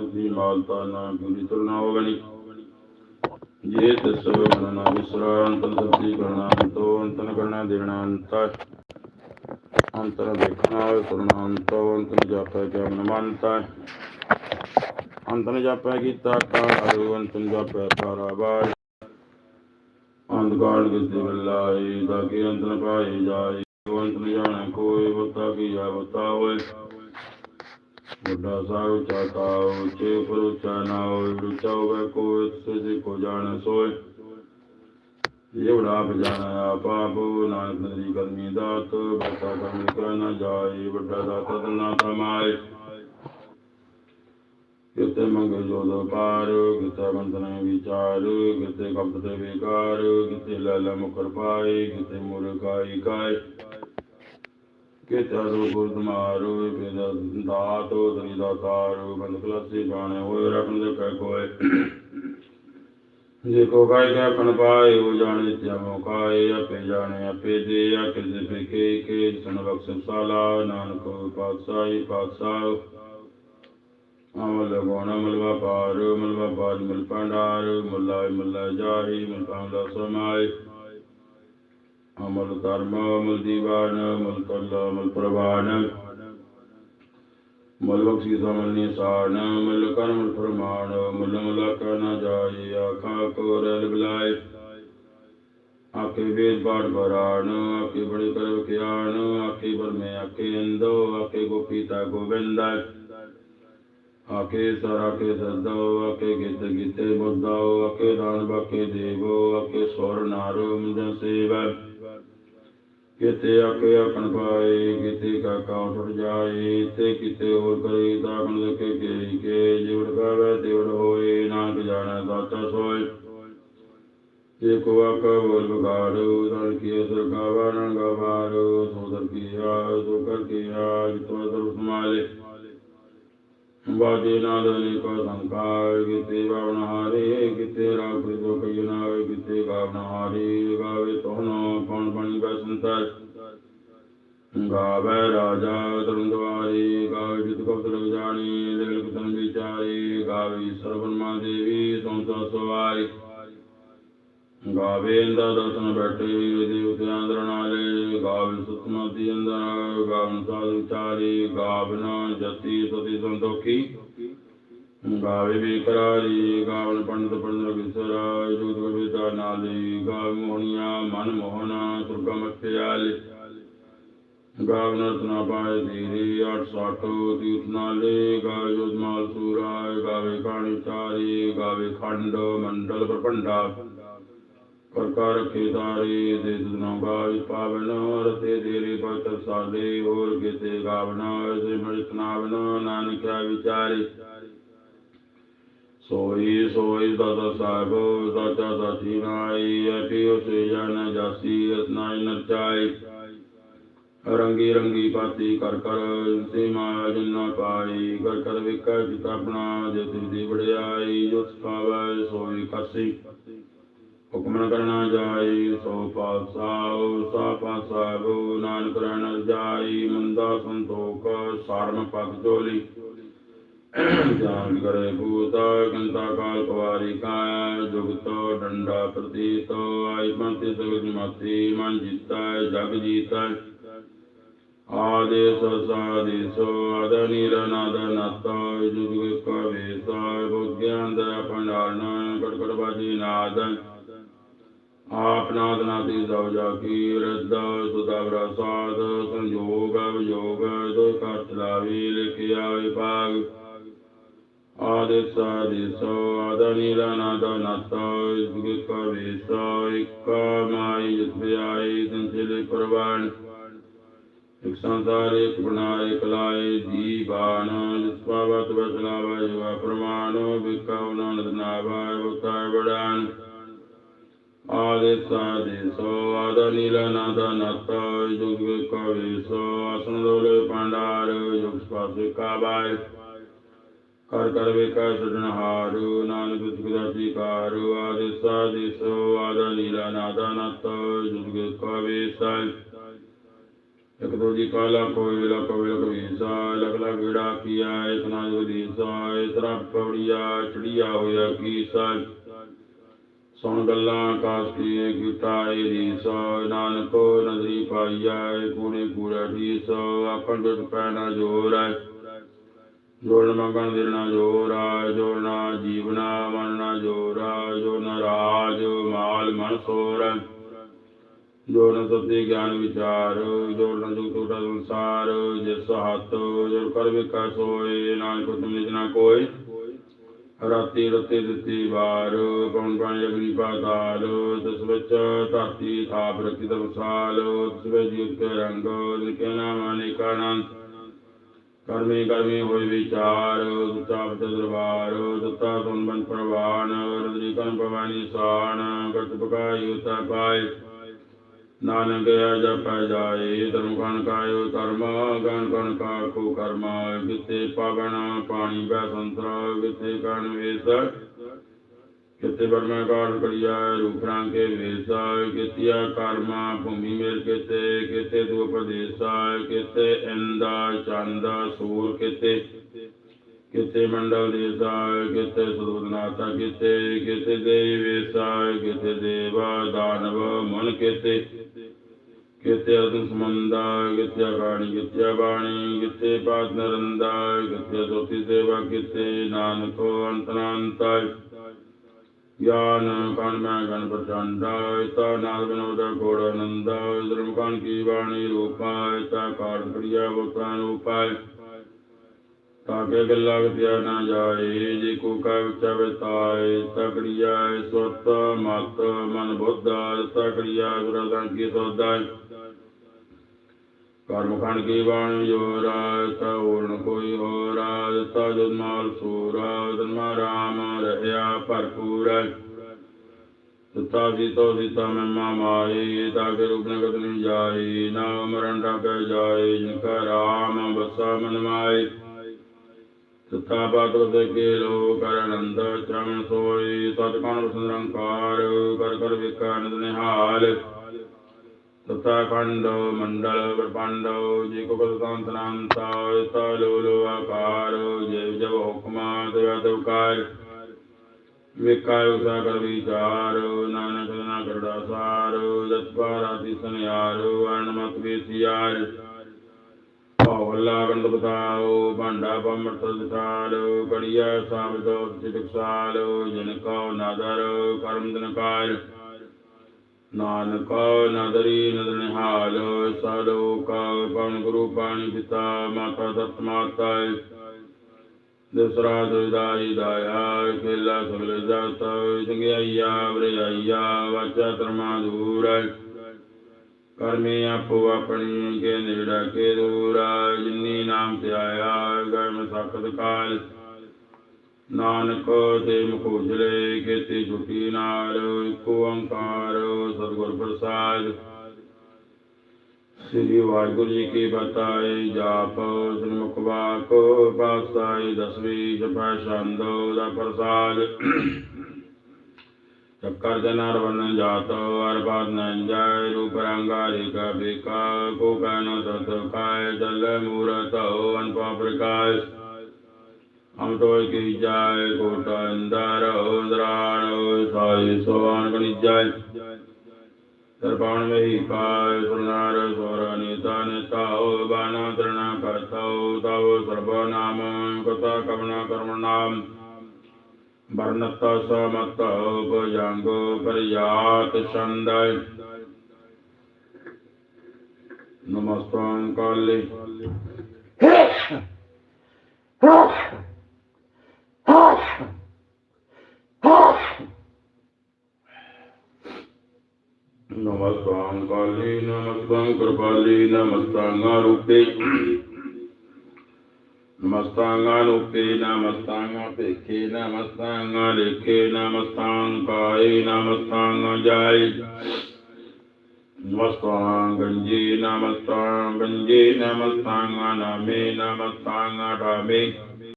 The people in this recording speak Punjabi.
ਦੀ ਮਾਲਤਾ ਨਾ ਗੁਰੀ ਤੁਰਨਾ ਹੋਵਨੀ ਜੇ ਤਸ ਗਣਨਾ ਵਿਸਰਾਂਤਨ ਸਤੀ ਗਣਨਾ ਅੰਤੋ, ਅੰਤਨ ਗਣਨਾ ਦੇਣਾ ਅੰਤ। ਅੰਤਰ ਦੇਖਣਾ, ਸੁਣਨਾ ਅੰਤੋ, ਅੰਤਨ ਜਾਪੈ ਜਨ ਮੰਤਾ ਅੰਤਨ ਜਾਪੈ ਕੀਤਾ ਕਾਰੂ ਅੰਤਨ ਜਾਪੈ ਪਾਰਾਬਾਈ ਅੰਧਕਾਰ ਕਿਤੇ ਬੱਲਾਈ ਤਾਂ ਕਿ ਅੰਤਨ ਪਾਈ ਜਾਈ ਅੰਤ ਨ ਕੋਈ ਬਤਾ ਕੀ ਜਾ ਬਤਾ ਹੋਏ? ਵੱਡਾ ਸਾਹਿਬ ਚਾਤਾ ਉੱਚੇ ਪਰ ਉੱਚਾ ਨਾ ਹੋਏ ਉੱਚਾ ਹੋਵੇ ਕੋ ਜਾਣ ਸੋਏ ਜਿਹੜਾ ਆਪ ਜਾਣਾ ਆਪ ਨਾਨਕ ਨਦੀ ਕਰਮੀ ਦਾਤ ਬਤਾ ਕਰਮੀ ਕਰ ਨਾ ਜਾਏ ਵੱਡਾ ਦਾਤਾ ਤਨਾ ਤਮਾਏ ਕਿਤੇ ਮੰਗੇ ਜੋਦ ਪਾਰ ਕਿਤੇ ਬੰਧਨ ਵਿਚਾਰ ਕਿਤੇ ਕਪਟ ਤੇ ਵਿਕਾਰ ਕਿਤੇ ਲਾਲਾ ਮੁਕਰ ਪਾਏ ਕਿਤੇ ਮੁਰਗਾਈ ਕਾਏ ਕਿਤੇ ਰੋ ਗੁਰਦ ਮਾਰੋ ਕਿਤੇ ਦਾਤ ਦਰੀ ਦਾ ਬੰਦ ਕਲਾਸੀ ਬਾਣੇ ਹੋਏ ਰਖਣ ਦੇ ਕਹਿ ਕੋਏ ਜੇ ਕੋ ਕਾਇ ਕੈ ਕਣ ਪਾਏ ਹੋ ਜਾਣੇ ਤੇ ਮੋਕਾਏ ਆਪੇ ਜਾਣੇ, ਆਪੇ ਦੇ ਆ ਕਿਸੇ ਫੇਕੇ ਕੇ ਸਨ ਬਖਸ਼ ਸਾਲਾ, ਨਾਨਕ ਪਾਤਸ਼ਾਹੀ, ਪਾਤਸ਼ਾਹ ਅਮਲ ਗੋਣ ਮਲਵਾ ਪਾਰ ਮਲਵਾ ਵਪਾਰ ਮਿਲ ਪੰਡਾਰ ਮੁੱਲਾ ਮੁੱਲਾ ਜਾਹੀ ਮਿਲ ਪਾਉਂਦਾ ਸਮਾਏ। ਅਮਲ ਧਰਮ ਅਮਲ ਦੀਵਾਨ ਅਮਲ ਕੱਲਾ ਅਮਲ ਪ੍ਰਵਾਨ। ਮਲ ਬਖਸ਼ੀ ਸਮਲ ਨਿਸਾਨ ਮਲ ਕਰਮ ਫਰਮਾਨ ਮਲ ਮਲ ਕਨ ਜਾਈ ਆਖਾ ਕੋ ਰਲ ਬਲਾਏ। ਆਕੇ ਵੇਦ ਪਾਠ ਬਰਾਨ ਆਕੇ ਬੜੇ ਕਰ ਕਿਆਨ ਆਕੇ ਬਰਮੇ ਆਕੇ ਅੰਦੋ ਆਕੇ ਗੋਪੀਤਾ ਗੋਵਿੰਦਾ ਆਕੇ ਸਰ ਆਕੇ ਸਦੋ ਆਕੇ ਗਿੱਤ ਗਿਤੇ ਬੁੱਧਾਓ ਆਕੇ ਦਾਨ ਬਾਕੇ ਦੇਵੋ ਆਕੇ ਸੋਰ ਨਾਰੋ ਮੁੰਦ ਸੇਵਾ ਕਿਤੇ ਆਕੇ ਆਪਣ ਪਾਏ, ਕਿਤੇ ਕਾਕਾ ਉਠ ਜਾਏ ਤੇ ਕਿਤੇ ਹੋਰ ਕਰੇ ਤਾਂ ਆਪਣ ਲਕੇ ਕੇ ਕੇ। ਜਿਵੜ ਗਾਵੇ ਤਿਵੜ ਹੋਏ, ਨਾਨਕ ਜਾਣੈ ਸਾਚਾ ਸੋਏ। ਜੇ ਕੋ ਆਕਾ ਬੋਲ ਬਗਾੜੋ ਤਨ ਕੀ ਅਸਰ ਗਾਵਾ ਨਾ ਗਵਾਰੋ ਸੋਦਰ ਕੀ ਆ ਸੋ ਕਰ ਕੀ ਆ ਜਿਤੋ ਦਰ ਸਮਾਲੇ ਬਾਜੇ ਨਾਲ ਨੇ ਕੋ ਸੰਕਾਰ, ਕਿਤੇ ਬਾਵਨ ਹਾਰੇ, ਕਿਤੇ ਰਾਗ ਪ੍ਰਿਤੋ ਕਈ ਨਾ ਕਿਤੇ ਗਾਵਨ ਹਾਰੇ, ਗਾਵੇ ਤੋਹਨੋ ਕੌਣ ਬਣੀ ਬਸੰਤਾ ਗਾਵੇ ਰਾਜਾ ਤਰੁੰਦਵਾਰੀ, ਗਾਵੇ ਜਿਤ ਕਪਤ ਲਗ ਜਾਣੀ ਲਗਲ ਕੁਤਨ ਵਿਚਾਰੀ, ਗਾਵੇ ਸਰਵਨਮਾ ਦੇਵੀ ਸੰਸਾ ਸਵਾਈ ਗਾਵੇ ਇੰਦਾ ਦਰਸ਼ਨ ਬੈਠੇ ਦੇਵਤੇ ਅੰਦਰ ਨਾਲੇ, ਗਾਵੇ ਸੁਤਮਤੀ ਅੰਦਰ ਗਾਵਨ ਸਾਧ ਵਿਚਾਰੀ ਗਾਵਨ ਜਤੀ ਸਤੀ ਸੰਤੋਖੀ। ਗਾਵੇ ਵੀ ਕਰਾਰੀ ਗਾਵਨ ਪੰਡਤ ਪੰਡਤ ਵਿਸਰਾ ਜੋਤ ਕਵਿਤਾ ਨਾਲੀ, ਗਾਵੇ ਮੋਹਣੀਆਂ ਮਨ ਮੋਹਨਾ, ਸੁਰਗਮ ਮਤਿਆਲੀ ਗਾਵਨ ਰਤਨਾ ਪਾਏ ਧੀਰੀ ਅਠ ਸਾਟੋ ਤੀਰਥ ਨਾਲੇ ਗਾਵੇ ਜੋਤਮਾਲ ਸੂਰਾਏ ਗਾਵੇ ਕਾਣੀ ਚਾਰੀ ਗਾਵੇ ਖੰਡ ਮੰਡਲ ਪ੍ਰਪੰਡਾ ਕਰ ਕਰ ਕੇ ਤਾਰੇ ਦੇ ਦੁਨਾ ਗਾਵ ਪਾਵਨ ਰਤੇ ਦੇਰੇ ਪਤ ਸਾਲੇ ਹੋਰ ਕਿਤੇ ਗਾਵਨਾ ਸੇ ਮਰਿਤਨਾਵਨ ਨਾਨਕਾ ਵਿਚਾਰੇ ਸੋਈ ਸੋਈ ਦਾਦਾ ਸਾਹਿਬ ਦਾਤਾ ਦਾਤੀ ਨਾਈ ਅਪੀ ਉਸੇ ਜਨ ਜਾਸੀ ਰਤਨਾਈ ਨਰਚਾਈ ਰੰਗੀ ਰੰਗੀ ਪਾਤੀ ਕਰ ਕਰ ਸੀਮਾ ਜਿਨਾ ਪਾਈ, ਕਰ ਕਰ ਵਿਕਾ ਜਿਤ ਆਪਣਾ, ਜੇ ਦੀ ਵੜਿਆਈ ਜੋ ਸਪਾਵੈ ਸੋਈ ਕਰਸੀ ਹੁਕਮ ਨ ਕਰਨਾ ਜਾਈ, ਸੋ ਪਾਸਾਉ ਸਾ ਪਾਸਾਉ ਨਾਨਕ ਰਹਿਣ ਜਾਈ, ਮੰਦਾ ਸੰਤੋਖ ਸਾਰਨ ਪਗ ਚੋਲੀ। ਜਾਨ ਕਰੇ ਭੂਤਾ, ਕੰਤਾ ਕਾਲ ਕੁਵਾਰੀ ਕਾਇਆ ਜੁਗਤੋ ਡੰਡਾ ਪ੍ਰਤੀਤੋ, ਆਈ ਪੰਤੀ ਸਗਜ ਮਾਤੀ, ਮਨ ਜੀਤਾ, ਜਗ ਜੀਤਾ। ਆਦੇਸ ਸਾਦੇਸੋ ਆਦਨੀ ਰਨਾਦ ਨਤਾ, ਜੁਗ ਕਵੇਸਾ ਦਾ ਪੰਡਾਰਨ ਕਟਕਟ ਬਾਜੀ ਨਾਦ। ਆਪ ਨਾਦ ਸਭ ਜਾ ਕੀ ਰਦਾ, ਸੁਦਾ ਪ੍ਰਸਾਦ, ਸੰਜੋਗ ਵਿਜੋਗ ਦੋ ਕਰ ਚਲਾਵੀ ਲਿਖਿਆ ਵਿਭਾਗ। ਆਦੇਸ ਆਦੇਸੋ ਆਦਨੀ ਜੁਗ ਕਵੇਸਾ ਇਕ ਮਾਈ ਜਿਤ ਆਈ ਸੰਚਲੇ ਪ੍ਰਵਾਨ ਇਕ ਸੰਸਾਰ ਇਕ ਬਣਾਏ ਕਲਾਏ, ਦੀਵਾਨ ਜਿਸ ਪਾਵਤ ਬਸਲਾਵਾ ਜਵਾ ਪ੍ਰਮਾਣ ਵਿਕਾਉ ਨਾਨਕ ਬੜਾਨ ਆਦੇ ਸਾਦੇ ਸੋ, ਆਦ ਨੀਲ ਨਾਦ ਨਤ, ਜੁਗ ਕਵੇ ਸੋ ਅਸਨ ਦੋਲੇ ਪਾਂਡਾਰ, ਜੁਗ ਪਾਸੇ ਕਾਬਾਇ ਕਰ ਕਰ ਵੇਕਾ ਸਜਣ ਹਾਰੂ, ਨਾਨਕ ਜੁਗਦਾਤੀ ਕਾਰੂ ਆਦੇ ਸਾਦੇ ਸੋ, ਆਦ ਨੀਲ ਨਾਦ ਨਤ, ਜੁਗ ਕਵੇ ਸਾਇ ਇਕ ਦੋ ਜੀ ਕਾਲਾ ਕੋਈ ਲਕ ਵਿਲਕ ਵੀਸਾ ਲਗ ਲਗ ਵਿੜਾ ਕੀਆ ਇਤਨਾ ਜੋ ਦੀਸਾ ਇਤਰਾ ਪੌੜੀਆ ਸੁਣ ਗੱਲਾਂ ਆਕਾਸ਼ ਕੀ ਕੀਤਾ ਏ ਰੀਸਾ ਨਾਨਕ ਨਜ਼ਰੀ ਪਾਈਆ ਏ ਕੂੜੇ ਕੂੜਾ ਰੀਸਾ ਆਖਣ ਜੁਟ ਪੈ ਜੋਰ ਹੈ ਜੋੜ ਮੰਗਣ ਦੇਣਾ ਜ਼ੋਰ ਆ ਜੋੜਨਾ ਜੀਵਨਾ ਮਨਣਾ ਆ ਜੋੜਨਾ ਰਾਜ ਮਾਲ ਮਨ ਸੋਰ ਜੋੜਨ ਸਤੀ ਗਿਆਨ ਵਿਚਾਰ, ਜੋੜਨ ਜੁਗ ਟੂਟਾ ਸੰਸਾਰ, ਜਿਸ ਹੱਥ ਜੋੜ ਕਰ ਵਿਕਾਸ ਹੋਏ ਨਾਨਕ ਤੁਮ ਨਿਜ ਨਾ ਕੋਈ ਰਾਤੀ ਰਤੇ ਦਿੱਤੀ ਵਾਰ ਪਉਣ ਪਾਣੀ ਅਗਨੀ ਪਾਤਾਲ ਤਿਸ ਵਿੱਚ ਧਰਤੀ ਥਾਪ ਰਖੀ ਤਵਸਾਲ ਤਿਸ ਵਿੱਚ ਜੀਵ ਕੇ ਰੰਗ ਨਿਕੇ ਨਾਮ ਅਨੇਕਾ ਅਨੰਤ ਕਰਮੀ ਕਰਮੀ ਹੋਏ ਵਿਚਾਰ ਦੁਤਾ ਬਤ ਦਰਬਾਰ ਦੁਤਾ ਸੰਬੰਧ ਪ੍ਰਵਾਨ ਰਦਰੀ ਕਨ ਭਵਾਨੀ ਸਾਨ ਗਤ ਬਕਾਈ ਉਤਾ ਪਾਏ। ਨਾਨਕ ਜਪੈ ਜਾਏ, ਧਰਮ ਕਨ ਕਾਇਓ ਕਰਮ ਗਨ ਕਨ ਕਾ ਕਰਮ ਕਿਤੇ ਪਾਵਨ ਪਾਣੀ ਬੈ ਸੰਤਰ ਕਿਤੇ ਕਨ ਵੇਸ। ਕਿਤੇ ਬਰਮਾ ਕਾਰ ਕੜਿਆ, ਰੂਪ ਕੇ ਵੇਸ। ਕਿਤਿਆ ਕਰਮਾ, ਭੂਮੀ ਮੇਰ ਕਿਤੇ ਕਿਤੇ ਦੂ ਉਪਦੇਸ। ਕਿਤੇ ਇੰਦਾ, ਚੰਦ, ਸੂਰ ਕਿਤੇ। ਕਿਤੇ ਮੰਡਲ ਦੇਸਾ, ਕਿਤੇ ਸੁਰਨਾਤਾ ਕਿਤੇ ਕਿਤੇ ਦੇਵ ਕਿਤੇ ਦੇਵਾ ਦਾਨਵ, ਮਨ ਕਿਤੇ। ਕਿਤੇ ਅਦਨ ਸਮੰਦਾ ਕਿਤੇ ਬਾਣੀ ਕਿਤੇ ਬਾਣੀ ਕਿਤੇ ਪਾਦ ਨਰੰਦਾ ਕਿਤੇ ਸੋਤੀ ਸੇਵਾ ਕਿਤੇ, ਨਾਨਕੋ ਅੰਤਨਾੰਤਾ ਗਿਆਨ ਕਣ ਮੈਂ ਗਣ ਪ੍ਰਚੰਡਾ ਇਤਾ ਨਾਲ ਬਨੋਦ ਕੋੜ ਆਨੰਦਾ ਧਰਮ ਕਣ ਕੀ ਬਾਣੀ ਰੂਪਾ ਇਤਾ ਕਾਰਜ ਕਰਿਆ ਬੋਤਾਂ ਰੂਪਾ ਤਾਕੇ ਗੱਲਾਂ ਵਿਦਿਆ ਨਾ ਜਾਏ, ਜੇ ਕੋ ਕਾ ਵਿਚਾਵੇ ਤਾਏ ਤਕੜੀਆ ਸੁਰਤ ਮਤ ਮਨ ਬੁੱਧਾ ਤਕੜੀਆ ਗੁਰਦਾਂ ਕੀ ਸੋਦਾ ਕਰਮ ਖਣ ਕੀ ਬਾਣੀ ਜੋਰਾ ਤਾ ਕੋਈ ਹੋਰਾ ਤਾ ਜਦ ਸੂਰਾ ਧਰਮਾ ਰਾਮ ਰਹਿਆ ਭਰਪੂਰ ਤਤਾ ਸੀਤੋ ਸੀਤਾ ਮਹਿਮਾ ਮਾਈ ਤਾਕੇ ਰੂਪ ਨਗਤ ਨਹੀਂ ਜਾਈ ਨਾ ਮਰਨ ਡਾਕੇ ਜਾਏ ਜਿਨ ਕਾ ਰਾਮ ਬਸਾ ਮਨ ਮਾਈ ਤਤਾ ਬਾਤੋ ਦੇ ਕੇ ਲੋ ਕਰ ਆਨੰਦ ਚਰਨ ਸੋਈ ਸਤ ਕਣ ਸੰਰੰਕਾਰ ਕਰ ਕਰ ਵਿਕਾ ਨਿਹਾਲ ਤਤਾ ਖੰਡ ਮੰਡਲ ਬ੍ਰਹਮੰਡ ਜੀ ਕੋ ਬਦੰਤ ਨਾੰਤਾ ਤਾ ਲੋ ਲੋ ਆਕਾਰ ਜੇ ਜਬ ਹੁਕਮਾ ਤੇ ਅਦਵਕਾਰ ਵਿਕਾਇ ਉਸਾ ਕਰ ਵਿਚਾਰ ਨਾਨਕ ਨਾ ਕਰਦਾ ਸਾਰ ਜਤ ਪਾਰਾਤੀ ਸੁਨਿਆਰ ਵਰਣ ਮਤ ਵੇਸਿਆਰ ਭਵਲਾ ਗੰਡ ਬਤਾਓ ਭਾਂਡਾ ਪੰਮ੍ਰਿਤ ਦਿਸਾਲ ਕੜੀਆ ਸਾਬਦੋ ਸਿਦਕਸਾਲ ਜਿਨ ਕੋ ਨਾਦਰ ਕਰਮ ਦਿਨਕਾਰ ਨਾਨਕ ਨਦਰੀ ਨਦਰ ਨਿਹਾਲ ਸਾਧੋ ਕਾ ਪਵਨ ਗੁਰੂ ਪਾਣੀ ਪਿਤਾ, ਮਾਤਾ ਦਤ ਮਾਤਾ ਦਸਰਾ ਦੁਇਦਾਈ ਦਾਇਆ, ਖੇਲਾ ਸਗਲ ਜਤ ਜੰਗਿਆਈਆ ਵਰਿਆਈਆ, ਵਾਚਾ ਧਰਮਾ ਦੂਰ। ਕਰਮੀ ਆਪੋ ਆਪਣੀ, ਕੇ ਨੇੜਾ ਕੇ ਦੂਰ। ਜਿਨੀ ਨਾਮ ਤੇ ਆਇਆ ਗਏ ਸਖਤ ਕਾਲ। ਨਾਨਕ ਤੇ ਮੁਖੋਜਲੇ ਕੀਤੀ ਛੁੱਟੀ ਨਾਲ ਇੱਕੋ ਓੰਕਾਰ, ਸਤਿਗੁਰ ਪ੍ਰਸਾਦ। ਸ੍ਰੀ ਵਾਹਿਗੁਰੂ ਜੀ ਕੀ ਬਤਾਏ ਜਾਪ ਸ੍ਰੀਮੁਖ ਵਾਕ ਪਾਸਾਈ ਦਸਵੀਂ, ਜਪੈ ਛੰਦ ਦਾ ਪ੍ਰਸਾਦ। ਚੱਕਰ ਜਨਰ ਵਰਨ ਜਾਤ ਅਰ ਬਾਦ ਨੰ ਜਾਇ ਰੂਪ ਰੰਗਾ ਰੇਖਾ ਬੇਕਾ ਕੋ ਕਹਿ ਤਤ ਕਾਇ ਜਲ ਮੂਰਤ ਹੋ ਪ੍ਰਕਾਸ਼। ਹਮ ਤੋਇ ਕੀ ਜਾਇ ਕੋਟ ਅੰਦਰ ਉਦਰਾਣ ਸਾਈ ਸੋਵਾਨ ਕਣੀ ਜਾਇ ਸਰਪਾਣ ਮਹੀ ਕਾਇ ਸੁਨਾਰ ਸੋਰ ਨੀਤਾ ਨੇਤਾ ਹੋ ਬਾਨਾ ਤਰਣਾ ਕਰਤਉ ਤਉ ਸਰਬ ਨਾਮ ਕਤਾ ਕਵਨਾ ਕਰਮ ਨਾਮ। ਵਰਨਤ ਸਮਤ ਉਪਜੰਗ ਪਰਿਆਤ ਛੰਦੈ। ਨਮਸਤੰ ਕਾਲੇ ਨਮਸਤੰ ਕਾਲੇ ਨਮਸਤੰ ਕਿਰਪਾਲੇ ਨਮਸਤੰ ਰੂਪੇ। ਨਮਸਤਾਂਗਾਂ ਰੂਪੇ ਨਮਸਤਾਂਗਾਂ ਭੇਖੇ ਨਮਸਤਾਂਗਾਂ ਲੇਖੇ